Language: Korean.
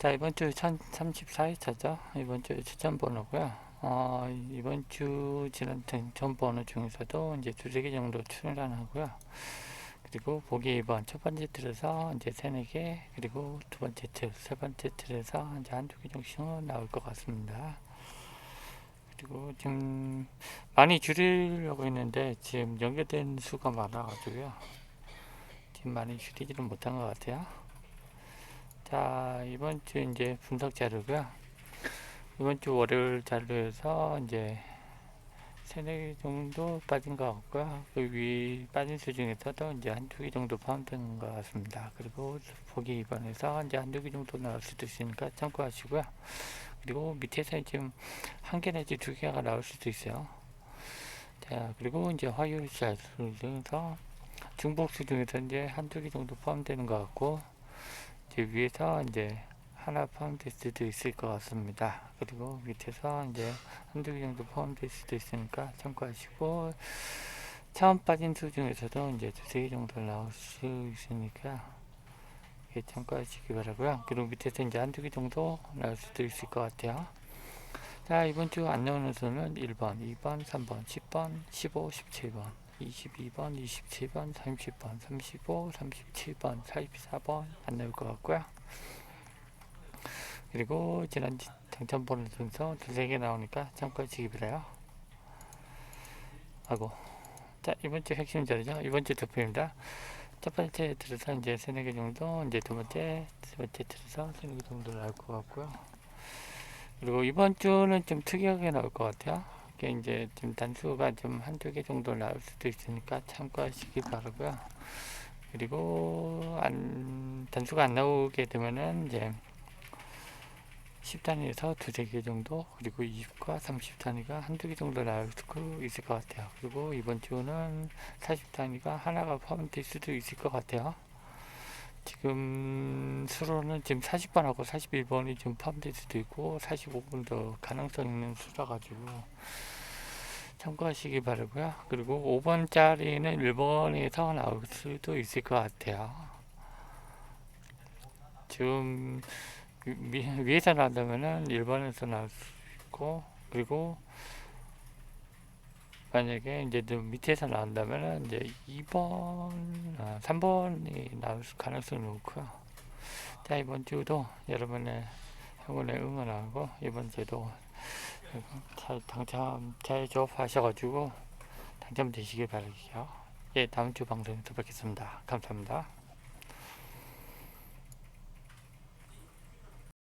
자, 이번 주 1034회차죠. 이번 주 추천 번호고요. 어, 이번 주 지난 전 번호 중에서도 이제 두세 개 정도 출연하고요. 그리고 보기 2번 첫 번째 틀에서 이제 세네 개, 그리고 두 번째 틀, 세 번째 틀에서 이제 한두 개 정도씩은 나올 것 같습니다. 그리고 지금 많이 줄이려고 했는데 지금 연결된 수가 많아가지고요. 지금 많이 줄이지는 못한 것 같아요. 자, 이번 주 이제 분석 자료고요. 이번 주 월요일 자료에서 이제 세네 개 정도 빠진 것 같고요. 그위 빠진 수 중에서도 이제 한두 개 정도 포함된 것 같습니다. 그리고 보기 2번에서 이제 한두 개 정도 나올 수도 있으니까 참고하시고요. 그리고 밑에서 지금 한 개 내지 두 개가 나올 수도 있어요. 자, 그리고 이제 화요일 자료 중에서 중복수 중에서 이제 한두 개 정도 포함되는 것 같고, 위에서 이제 하나 포함될 수도 있을 것 같습니다. 그리고 밑에서 이제 한두 개 정도 포함될 수도 있으니까 참고하시고 처음 빠진 수 중에서도 이제 두세 개 정도 나올 수 있으니까 예, 참고하시기 바라고요. 그리고 밑에서 이제 한두 개 정도 나올 수도 있을 것 같아요. 자 이번 주 안 나오는 수는 1번, 2번, 3번, 10번, 15, 17번, 22번, 27번, 30번, 35, 37번, 44번 안 나올 것 같고요. 그리고 지난 당첨 번호 순서 두세 개 나오니까 참고하시기 바라요. 하고 자 이번 주 핵심 자료죠. 이번 주 득표입니다. 첫 번째 틀에서 이제 세네 개 정도, 이제 두 번째, 세 번째 틀에서 세네 개 정도 나올 것 같고요. 그리고 이번 주는 좀 특이하게 나올 것 같아요. 이게 이제 좀 단수가 좀 한두 개 정도 나올 수도 있으니까 참고하시기 바라고요. 그리고 안 단수가 안 나오게 되면은 이제 10단위에서 두세 개 정도 그리고 20과 30단위가 한두 개 정도 나올 수 있을 것 같아요. 그리고 이번 주는 40단위가 하나가 포함될 수도 있을 것 같아요. 지금 수로는 지금 40번하고 41번이 좀 포함될 수도 있고 45번도 가능성 있는 수라 가지고 참고하시기 바라고요. 그리고 5번짜리는 1번에서 나올 수도 있을 것 같아요. 지금 위, 위에서 나온다면은 1번에서 나올 수 있고 그리고 만약에 이제 좀 밑에서 나온다면은 이제 2번, 아, 3번이 나올 수- 가능성이 높고요. 자 이번 주도 여러분의 행운에 응원하고 이번 주도 잘 당첨 잘 조합하셔가지고 당첨되시길 바랄게요. 예 다음 주 방송에서 뵙겠습니다. 감사합니다.